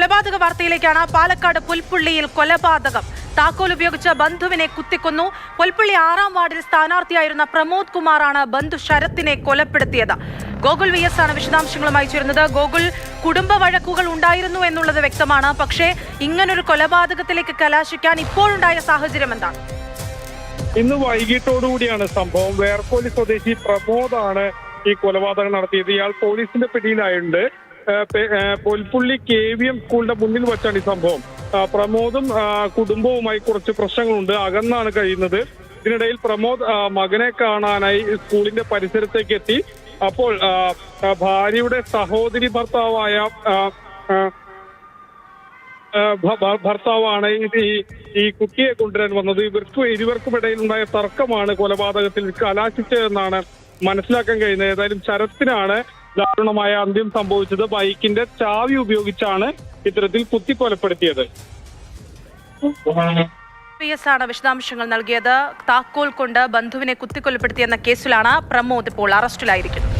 കൊലപാതക വാർത്തയിലേക്കാണ് പാലക്കാട് പുൽപ്പുള്ളിയിൽ കൊലപാതകം. താക്കോൽ ഉപയോഗിച്ച് ബന്ധുവിനെ കുത്തിക്കൊന്നു. പുൽപ്പള്ളി ആറാം വാർഡിൽ സ്ഥാനാർത്ഥിയായിരുന്ന പ്രമോദ് കുമാറാണ് ബന്ധു ശരത്തിനെ കൊലപ്പെടുത്തിയത്. ഗോകുൽ വി എസ് ആണ് വിശദാംശങ്ങളുമായി ചേരുന്നത്. ഗോകുൽ കുടുംബ വഴക്കുകൾ ഉണ്ടായിരുന്നു എന്നുള്ളത് വ്യക്തമാണ്. പക്ഷേ ഇങ്ങനൊരു കൊലപാതകത്തിലേക്ക് കലാശിക്കാൻ ഇപ്പോഴുണ്ടായ സാഹചര്യം എന്താണ്? ഇന്ന് വൈകിട്ടോടുകൂടിയാണ് സംഭവം. വേർക്കോലി സ്വദേശി പ്രമോദാണ് ഈ കൊലപാതകം നടത്തിയത്. ഇയാൾ പോലീസിന്റെ പിടിയിലായിട്ടുണ്ട് ഏഹ് പെ- ഏഹ് പൊൽപ്പുള്ളി കെ വി എം സ്കൂളിന്റെ മുന്നിൽ വെച്ചാണ് ഈ സംഭവം. പ്രമോദും കുടുംബവുമായി കുറച്ച് പ്രശ്നങ്ങളുണ്ട്. അകന്നാണ് കഴിയുന്നത്. ഇതിനിടയിൽ പ്രമോദ് മകനെ കാണാനായി സ്കൂളിന്റെ പരിസരത്തേക്ക് എത്തി. അപ്പോൾ ഭാര്യയുടെ സഹോദരി ഭർത്താവായ ഭർത്താവാണ് ഈ ഈ- കുട്ടിയെ കൊണ്ടുവരാൻ വന്നത്. ഇവർക്ക് ഇരുവർക്കും ഇടയിലുണ്ടായ തർക്കമാണ് കൊലപാതകത്തിൽ കലാശിച്ചതെന്നാണ് മനസ്സിലാക്കാൻ കഴിയുന്നത്. ഏതായാലും ശരത്തിനാണ് ദാരുണമായ അന്ത്യം സംഭവിച്ചത് ബൈക്കിന്റെ ചാവി ഉപയോഗിച്ചാണ് ഇത്തരത്തിൽ കുത്തി കൊലപ്പെടുത്തിയത് ാണ് എസ് ആണ് വിശദാംശങ്ങൾ നൽകിയത്. താക്കോൽ കൊണ്ട് ബന്ധുവിനെ കുത്തിക്കൊലപ്പെടുത്തിയെന്ന കേസിലാണ് പ്രമോദ് ഇപ്പോൾ അറസ്റ്റിലായിരിക്കുന്നത്.